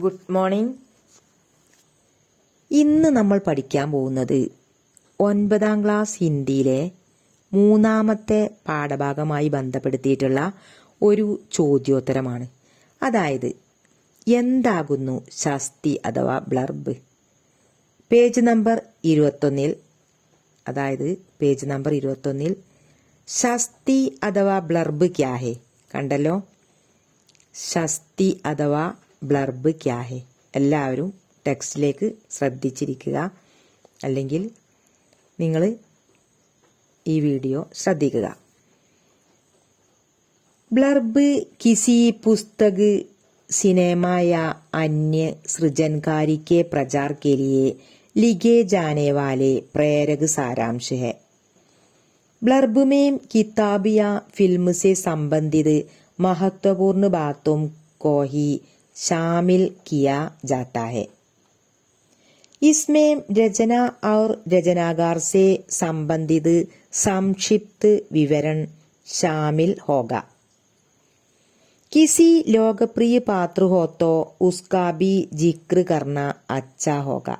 Good morning ഇന്ന് നമ്മൾ പഠിക്കാൻ പോകുന്നത് ഒൻപതാം ക്ലാസ് ഹിന്ദിയിലെ മൂന്നാമത്തെ പാഠഭാഗമായി ബന്ധപ്പെടുത്തിയിട്ടുള്ള ഒരു ചോദ്യോത്തരമാണ്. അതായത് എന്താകുന്നു ശാസ്തി അഥവാ ബ്ലർബ് പേജ് നമ്പർ ഇരുപത്തൊന്നിൽ അതായത് പേജ് നമ്പർ ഇരുപത്തൊന്നിൽ ശസ്തി അഥവാ ബ്ലർബ് ക്യാഹെ? കണ്ടല്ലോ? ശസ്തി അഥവാ ബ്ലർബ് ക്യാഹെ എല്ലാവരും ടെക്സ്റ്റിലേക്ക് ശ്രദ്ധിച്ചിരിക്കുക അല്ലെങ്കിൽ നിങ്ങൾ ഈ വീഡിയോ ശ്രദ്ധിക്കുക ब्लर्ब किसी पुस्तक सिनेमा या अन्य सृजनकारी के प्रचार के लिए लिखे जाने वाले प्रेरक सारांश है ब्लर्ब में किताब या फिल्म से संबंधित महत्वपूर्ण बातों को ही शामिल किया जाता है। इसमें रचना और रचनाकार से संबंधित संक्षिप्त विवरण शामिल होगा। किसी लोकप्रिय पात्र हो तो उसका भी ज़िक्र करना अच्छा होगा।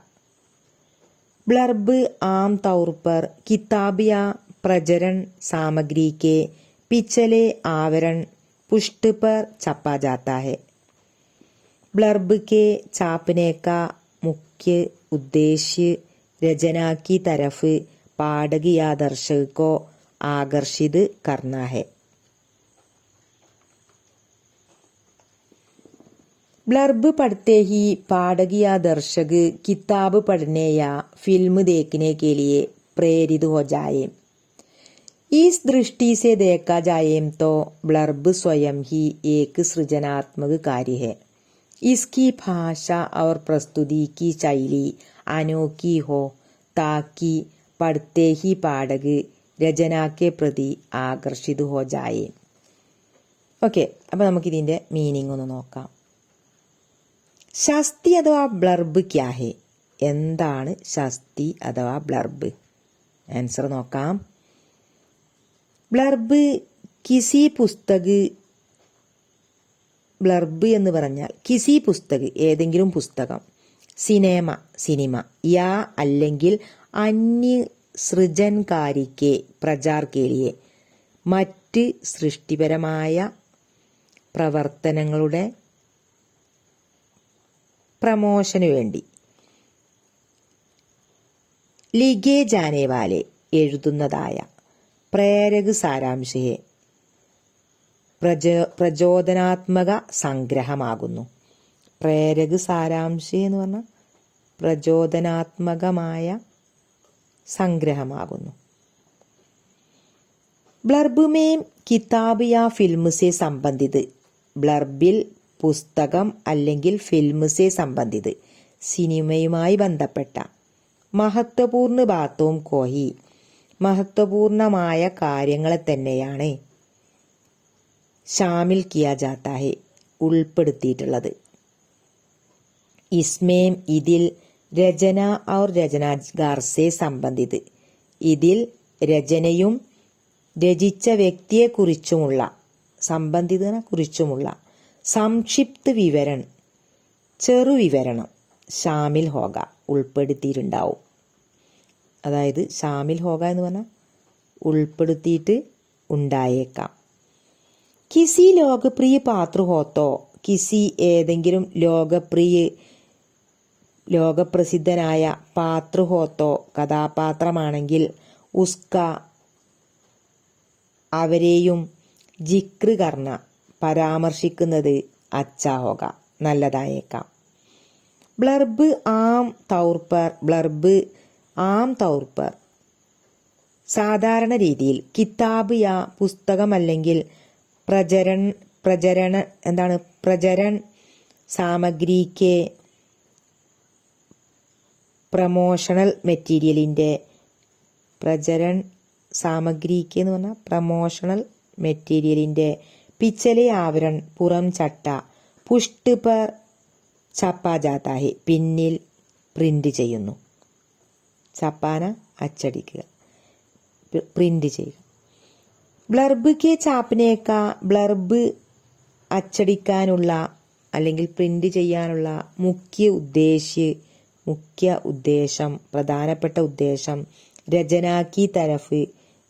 ब्लर्ब आम तौर पर किताब या प्रचरण सामग्री के पिछले आवरण पुष्ट पर छपा जाता है। ബ്ലർബ് കെ ചാപ്പിനേക്ക മുഖ്യ ഉദ്ദേശ്യ രചനാക്കി തരഫ് പാഠക് യാ ദർശകോ ആകർഷിത് കർണ ഹെ ബ്ലർബ് പഠത്തെ ഹി പാഠക് യാ ദർശക് കിതാബ് പഠനെ യാ ഫിൽം ദേഖനെ കെ ലിയെ പ്രേരിത് ഹോ ജായേം. ഈസ് ദൃഷ്ടി സെ ദേക്കാ ജായേം തോ ബ്ലർബ് സ്വയം ഹി ഏക് സൃജനാത്മക് കാര്യ इसकी भाषा और प्रस्तुति की शैली अनोखी हो ताकि पढ़ते ही पाठक രചന के പ്രതി ആകർഷിത് ഹോ ജായേ ഓക്കെ അപ്പം നമുക്കിതിൻ്റെ മീനിങ് ഒന്ന് നോക്കാം ശസ്തി അഥവാ ബ്ലർബ് ക്യാഹെ എന്താണ് ശസ്തി അഥവാ ബ്ലർബ് ആൻസർ നോക്കാം ബ്ലർബ് കിസി പുസ്തക് ബ്ലർബ് എന്ന് പറഞ്ഞാൽ കിസി പുസ്തക് ഏതെങ്കിലും പുസ്തകം. Cinema cinema. യാ അല്ലെങ്കിൽ അന്യ സൃജൻകാരിക്ക് പ്രചാർക്കേലിയെ മറ്റ് സൃഷ്ടിപരമായ പ്രവർത്തനങ്ങളുടെ പ്രമോഷന് വേണ്ടി. ലിഗേ ജാനേവാലെ എഴുതുന്നതായ പ്രേരക് സാരാംശയെ പ്രചോ പ്രചോദനാത്മക സംഗ്രഹമാകുന്നു. പ്രേരക് സാരാംശി എന്ന് പറഞ്ഞാൽ പ്രചോദനാത്മകമായ സംഗ്രഹമാകുന്നു. ബ്ലർബുമേം കിതാബ് യാ ഫിൽമുസെ സംബന്ധിത്. ബ്ലർബിൽ പുസ്തകം അല്ലെങ്കിൽ ഫിൽമുസെ സംബന്ധിത്. സിനിമയുമായി ബന്ധപ്പെട്ട മഹത്വപൂർണ ബാത്തോം കോഹി. മഹത്വപൂർണമായ കാര്യങ്ങളെ തന്നെയാണ് ഷാമിൽ കിയ ജാത്താഹെ ഉൾപ്പെടുത്തിയിട്ടുള്ളത്. ഇസ്മേം ഇതിൽ രചന ഔർ രചന സെ സംബന്ധിത്. ഇതിൽ രചനയും രചിച്ച വ്യക്തിയെക്കുറിച്ചുമുള്ള സംബന്ധിതനെ കുറിച്ചുമുള്ള സംക്ഷിപ്ത ചെറു വിവരണം ഷാമിൽ ഹോഗ ഉൾപ്പെടുത്തിയിട്ടുണ്ടാവും. അതായത് ഷാമിൽ ഹോഗ എന്ന് പറഞ്ഞാൽ ഉൾപ്പെടുത്തിയിട്ട് ഉണ്ടായേക്കാം. കിസി ലോകപ്രിയ പാത്ര ഹോത്തോ. കിസി ഏതെങ്കിലും ലോകപ്രിയ ലോകപ്രസിദ്ധനായ പാത്രുഹോത്തോ കഥാപാത്രമാണെങ്കിൽ ഉസ്ക അവരെയും ജിക്ര് കർണ പരാമർശിക്കുന്നത് അച്ചാഹോക. നല്ലതായേക്കാം. ബ്ലർബ് ആം തൗർപ്പർ ബ്ലർബ് ആം തൗർപ്പർ. സാധാരണ രീതിയിൽ കിതാബ് യാ പുസ്തകമല്ലെങ്കിൽ പ്രചരൺ പ്രചരണ എന്താണ്? പ്രചരൺ സാമഗ്രിക്ക് പ്രമോഷണൽ മെറ്റീരിയലിന്റെ പ്രചരൺ സാമഗ്രിക്ക് എന്ന് പറഞ്ഞാൽ പ്രമോഷണൽ മെറ്റീരിയലിന്റെ പിച്ചലെ ആവരൺ പുറം ചട്ട പുഷ്ട് പർ ചപ്പാ ജാത്താഹെ പിന്നിൽ പ്രിന്റ് ചെയ്യുന്നു. ചപ്പാന അച്ചടിക്കുക. പ്രിന്റ് ചെയ്യുക. ബ്ലർബ് കെ ചാപ്പിനേക്ക ബ്ലർബ് അച്ചടിക്കാനുള്ള അല്ലെങ്കിൽ പ്രിന്റ് ചെയ്യാനുള്ള മുഖ്യ ഉദ്ദേശ്യ മുഖ്യ ഉദ്ദേശം പ്രധാനപ്പെട്ട ഉദ്ദേശം രചനാക്കി തരഫ്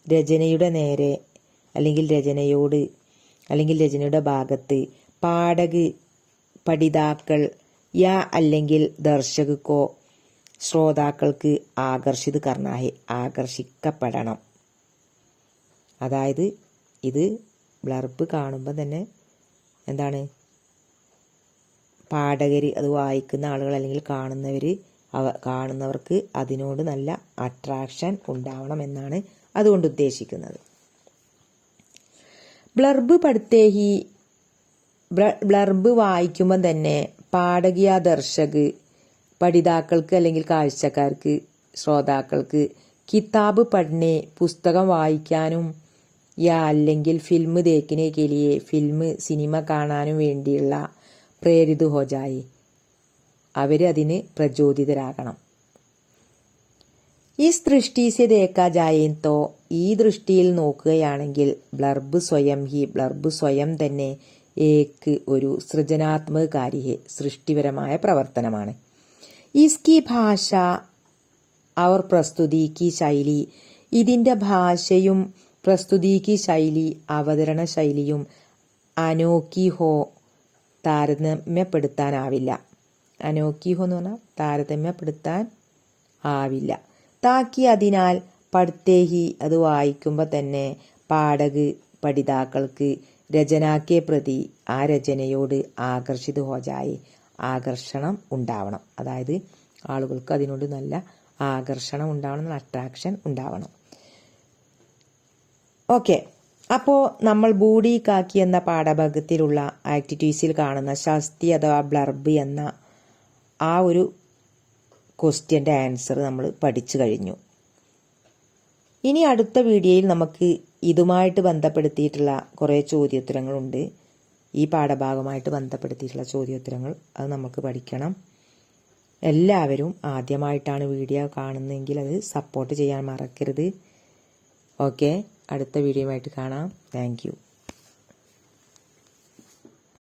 രചനയുടെ നേരെ അല്ലെങ്കിൽ രചനയോട് അല്ലെങ്കിൽ രചനയുടെ ഭാഗത്ത് പാഠക് പഠിതാക്കൾ യാ അല്ലെങ്കിൽ ദർശകക്കോ ശ്രോതാക്കൾക്ക് ആകർഷിത് കർണാഹി ആകർഷിക്കപ്പെടണം. അതായത് ഇത് ബ്ലർബ് കാണുമ്പോൾ തന്നെ എന്താണ്? പാഠകർ അത് വായിക്കുന്ന ആളുകൾ അല്ലെങ്കിൽ കാണുന്നവർ അവ കാണുന്നവർക്ക് അതിനോട് നല്ല അട്രാക്ഷൻ ഉണ്ടാവണം എന്നാണ് അതുകൊണ്ട് ഉദ്ദേശിക്കുന്നത്. ബ്ലർബ് പഠിത്തേഹി ബ്ലർബ് വായിക്കുമ്പോൾ തന്നെ പാഠകിയ ദർശക് പഠിതാക്കൾക്ക് അല്ലെങ്കിൽ കാഴ്ചക്കാർക്ക് ശ്രോതാക്കൾക്ക് കിതാബ് പഠനെ പുസ്തകം വായിക്കാനും യാ അല്ലെങ്കിൽ ഫിൽം തേക്കിനെ കെലിയെ ഫിൽം സിനിമ കാണാനും വേണ്ടിയുള്ള പ്രേരിത് ഹോജായി അവരതിന് പ്രചോദിതരാകണം. ഈ ദൃഷ്ടീസ്യ ദേക്കാ ജായന്തോ ഈ ദൃഷ്ടിയിൽ നോക്കുകയാണെങ്കിൽ ബ്ലർബ് സ്വയം ഹി ബ്ലർബ് സ്വയം തന്നെ ഏക്ക് ഒരു സൃജനാത്മക കാര്യ സൃഷ്ടിപരമായ പ്രവർത്തനമാണ്. ഇസ്കി ഭാഷ അവർ പ്രസ്തുതി കി ശൈലി ഇതിന്റെ ഭാഷയും പ്രസ്തുതി കി ശൈലി അവതരണ ശൈലിയും അനോക്കിഹോ താരതമ്യപ്പെടുത്താനാവില്ല. അനോക്കിഹോ എന്ന് പറഞ്ഞാൽ താരതമ്യപ്പെടുത്താൻ ആവില്ല. താക്കി അതിനാൽ പഠിത്തേഹി അത് വായിക്കുമ്പോൾ തന്നെ പാഠക് പഠിതാക്കൾക്ക് രചനാക്കെ പ്രതി ആ രചനയോട് ആകർഷിത ഹോജായി ആകർഷണം ഉണ്ടാവണം. അതായത് ആളുകൾക്ക് അതിനോട് നല്ല ആകർഷണം ഉണ്ടാവണം അട്രാക്ഷൻ ഉണ്ടാവണം. ഓക്കെ അപ്പോൾ നമ്മൾ ബൂഡി കാക്കി എന്ന പാഠഭാഗത്തിലുള്ള ആക്ടിവിറ്റീസിൽ കാണുന്ന ശസ്തി അഥവാ ബ്ലർബ് എന്ന ആ ഒരു ക്വസ്റ്റ്യന്റെ ആൻസർ നമ്മൾ പഠിച്ചു കഴിഞ്ഞു. ഇനി അടുത്ത വീഡിയോയിൽ നമുക്ക് ഇതുമായിട്ട് ബന്ധപ്പെടുത്തിയിട്ടുള്ള കുറേ ചോദ്യോത്തരങ്ങളുണ്ട്. ഈ പാഠഭാഗമായിട്ട് ബന്ധപ്പെടുത്തിയിട്ടുള്ള ചോദ്യോത്തരങ്ങൾ അത് നമുക്ക് പഠിക്കണം. എല്ലാവരും ആദ്യമായിട്ടാണ് വീഡിയോ കാണുന്നതെങ്കിൽ അത് സപ്പോർട്ട് ചെയ്യാൻ മറക്കരുത്. ഓക്കെ അടുത്ത വീഡിയോയുമായിട്ട് കാണാം. താങ്ക്